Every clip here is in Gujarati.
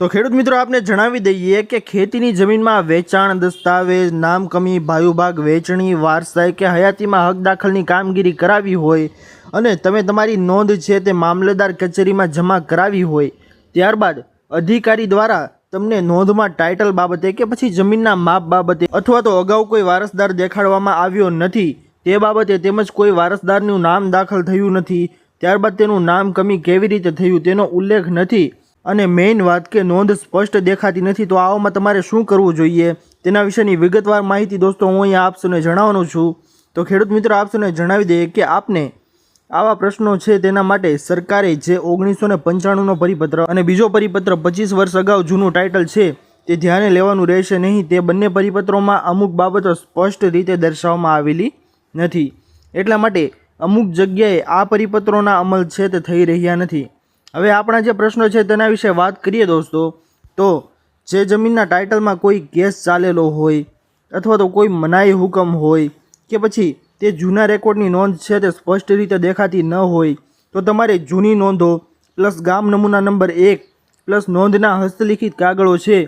તો ખેડૂત મિત્રો, આપને જણાવી દઈએ કે ખેતીની જમીનમાં વેચાણ દસ્તાવેજ, નામકમી ભાયુભાગ વેચણી, વારસાઈ કે હયાતીમાં હક દાખલની કામગીરી કરાવી હોય અને તમે તમારી નોંધ છે તે મામલતદાર કચેરીમાં જમા કરાવી હોય, ત્યારબાદ અધિકારી દ્વારા તમને નોંધમાં ટાઇટલ બાબતે કે પછી જમીનના માપ બાબતે અથવા તો અગાઉ કોઈ વારસદાર દેખાડવામાં આવ્યો નથી, તે બાબતે તેમજ કોઈ વારસદારનું નામ દાખલ થયું નથી, ત્યારબાદ તેનું નામ કમી કેવી રીતે થયું તેનો ઉલ્લેખ નથી અને મેઇન વાત કે નોંધ સ્પષ્ટ દેખાતી નથી, તો આવામાં તમારે શું કરવું જોઈએ? તેના વિશેની વિગતવાર માહિતી દોસ્તો, હું અહીંયા આપશોને જણાવવાનો છું. તો ખેડૂત મિત્રો આપશોને જણાવી દઈએ કે આપને આવા પ્રશ્નો છે તેના માટે સરકારે જે ઓગણીસો ને પંચાણુંનો પરિપત્ર અને બીજો પરિપત્ર પચીસ વર્ષ અગાઉ જૂનું ટાઇટલ છે, તે ધ્યાને લેવાનું રહેશે નહીં, તે બંને પરિપત્રોમાં અમુક બાબતો સ્પષ્ટ રીતે દર્શાવવામાં આવેલી નથી. એટલા માટે અમુક જગ્યાએ આ પરિપત્રોના અમલ છે તે થઈ રહ્યા નથી. હવે આપણા જે પ્રશ્નો છે તેના વિશે વાત કરીએ દોસ્તો, તો જે જમીનના ટાઇટલમાં કોઈ કેસ ચાલેલો હોય અથવા તો કોઈ મનાઈ હુકમ હોય કે પછી તે જૂના રેકોર્ડની નોંધ છે તે સ્પષ્ટ રીતે દેખાતી ન હોય, તો તમારે જૂની નોંધો પ્લસ ગામ નમૂના નંબર એક પ્લસ નોંધના હસ્તલિખિત કાગળો છે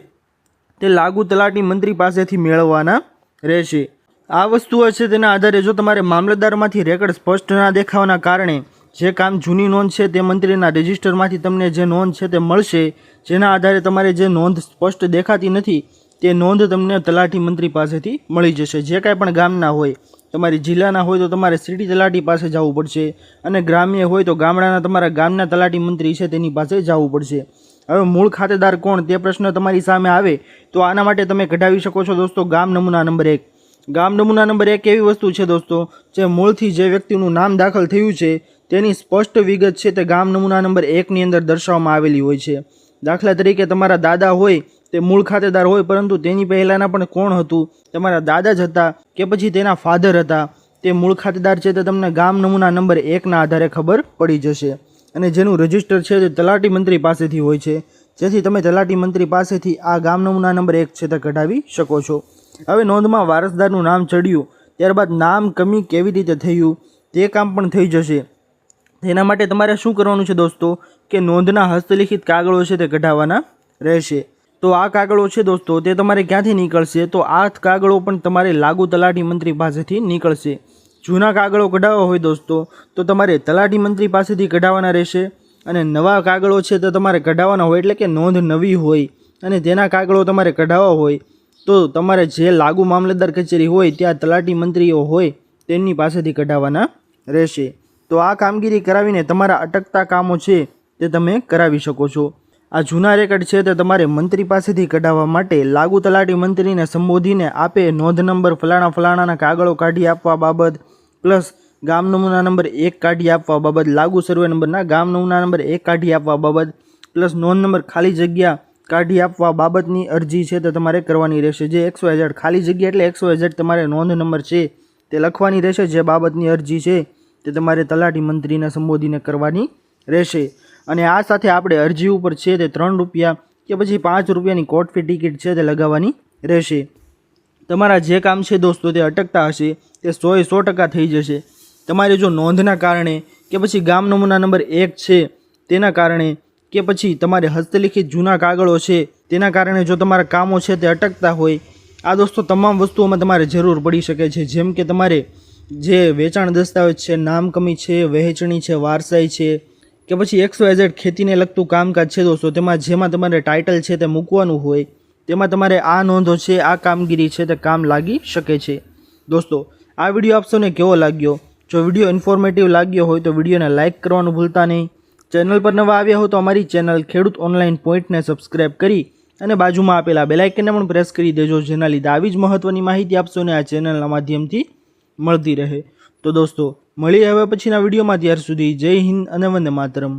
તે લાગુ તલાટી મંત્રી પાસેથી મેળવવાના રહેશે. આ વસ્તુઓ છે તેના આધારે જો તમારે મામલતદારમાંથી રેકર્ડ સ્પષ્ટ ના દેખાવાના કારણે જે કામ જૂની નોંધ છે તે મંત્રીના રજિસ્ટરમાંથી તમને જે નોંધ છે તે મળશે, જેના આધારે તમારે જે નોંધ સ્પષ્ટ દેખાતી નથી, તે નોંધ તમને તલાટી મંત્રી પાસેથી મળી જશે. જે કાંઈ પણ ગામના હોય, તમારી જિલ્લાના હોય તો તમારે સિટી તલાટી પાસે જવું પડશે અને ગ્રામ્ય હોય તો ગામડાના તમારા ગામના તલાટી મંત્રી છે તેની પાસે જવું પડશે. હવે મૂળ ખાતેદાર કોણ? તે પ્રશ્ન તમારી સામે આવે તો આના માટે તમે કઢાવી શકો છો દોસ્તો ગામ નમૂના નંબર એક. ગામ નમૂના નંબર એક એવી વસ્તુ છે દોસ્તો? જે મૂળથી જે વ્યક્તિનું નામ દાખલ થયું છે તેની સ્પષ્ટ વિગત છે તે ગામ નમૂના નંબર એકની અંદર દર્શાવવામાં આવેલી હોય છે. દાખલા તરીકે તમારા દાદા હોય તે મૂળ ખાતેદાર હોય, પરંતુ તેની પહેલાંના પણ કોણ હતું? તમારા દાદા જ હતા કે પછી તેના ફાધર હતા? તે મૂળ ખાતેદાર છે તે તમને ગામ નમૂના નંબર એકના આધારે ખબર પડી જશે. અને જેનું રજિસ્ટર છે તે તલાટી મંત્રી પાસેથી હોય છે. જેથી તમે તલાટી મંત્રી પાસેથી આ ગામ નમૂના નંબર એક છે તે કઢાવી શકો છો. હવે નોંધમાં વારસદારનું નામ ચડ્યું. ત્યારબાદ નામ કમી કેવી રીતે થયું? તે કામ પણ થઈ જશે. તેના માટે તમારે શું કરવાનું છે દોસ્તો? કે નોંધના હસ્તલિખિત કાગળો છે તે કઢાવવાના રહેશે. તો આ કાગળો છે દોસ્તો, તે તમારે ક્યાંથી નીકળશે? તો આ કાગળો પણ તમારે લાગુ તલાટી મંત્રી પાસેથી નીકળશે. જૂના કાગળો કઢાવવા હોય દોસ્તો, તો તમારે તલાટી મંત્રી પાસેથી કઢાવવાના રહેશે અને નવા કાગળો છે તે તમારે કઢાવવાના હોય, એટલે કે નોંધ નવી હોય અને તેના કાગળો તમારે કઢાવવા હોય, તો તમારે જે લાગુ મામલતદાર કચેરી હોય, ત્યાં તલાટી મંત્રીઓ હોય, તેમની પાસેથી કઢાવવાના રહેશે. તો આ કામગીરી કરાવીને તમારા અટકતા કામો છે તે તમે કરાવી શકો છો. આ જૂના રેકર્ડ છે તે તમારે મંત્રી પાસેથી કઢાવવા માટે લાગુ તલાટી મંત્રીને સંબોધીને આપે નોંધ નંબર ફલાણા ફલાણાના કાગળો કાઢી આપવા બાબત, પ્લસ ગામ નમૂના નંબર એક કાઢી આપવા બાબત, લાગુ સર્વે નંબરના ગામ નમૂના નંબર એક કાઢી આપવા બાબત, પ્લસ નોંધ નંબર ખાલી જગ્યા કાઢી આપવા બાબતની અરજી છે તે તમારે કરવાની રહેશે. જે એકસો હજાર ખાલી જગ્યા એટલે એકસો હજાર તમારે નોંધ નંબર છે તે લખવાની રહેશે. જે બાબતની અરજી છે તે તમારે તલાટી મંત્રીને સંબોધીને કરવાની રહેશે. અને આ સાથે આપણે અરજી ઉપર છે તે ત્રણ રૂપિયા કે પછી પાંચ રૂપિયાની કોર્ટ ટિકિટ છે તે લગાવવાની રહેશે. તમારા જે કામ છે દોસ્તો તે અટકતા હશે, તે સોએ સો ટકા થઈ જશે. તમારે જો નોંધના કારણે કે પછી ગામ નમૂના નંબર એક છે તેના કારણે કે પછી તમારે હસ્તલિખિત જૂના કાગળો છે તેના કારણે જો તમારા કામો છે તે અટકતા હોય, આ દોસ્તો તમામ વસ્તુઓમાં તમારે જરૂર પડી શકે છે. જેમ કે તમારે જે વેચાણ દસ્તાવેજ છે, નામકમી છે, વહેંચણી છે, વારસાઈ છે કે પછી એકસો એઝેડ ખેતીને લગતું કામકાજ છે દોસ્તો, તેમાં જેમાં તમારે ટાઇટલ છે તે મૂકવાનું હોય, તેમાં તમારે આ નોંધો છે, આ કામગીરી છે તે કામ લાગી શકે છે. દોસ્તો, આ વીડિયો આપશોને કેવો લાગ્યો? જો વીડિયો ઇન્ફોર્મેટિવ લાગ્યો હોય તો વિડીયોને લાઇક કરવાનું ભૂલતા નહીં. ચેનલ પર નવા આવ્યા હો તો અમારી ચેનલ ખેડૂત ઓનલાઈન પોઈન્ટને સબસ્ક્રાઇબ કરી અને બાજુમાં આપેલા બેલાઇકનને પણ પ્રેસ કરી દેજો, જેના લીધે આવી જ મહત્ત્વની માહિતી આપશો ને આ ચેનલના માધ્યમથી મળતી રહે. તો દોસ્તો, મળીએ હવે પછીના વિડીયોમાં. ત્યાર સુધી જય હિન્દ અને વંદે માતરમ.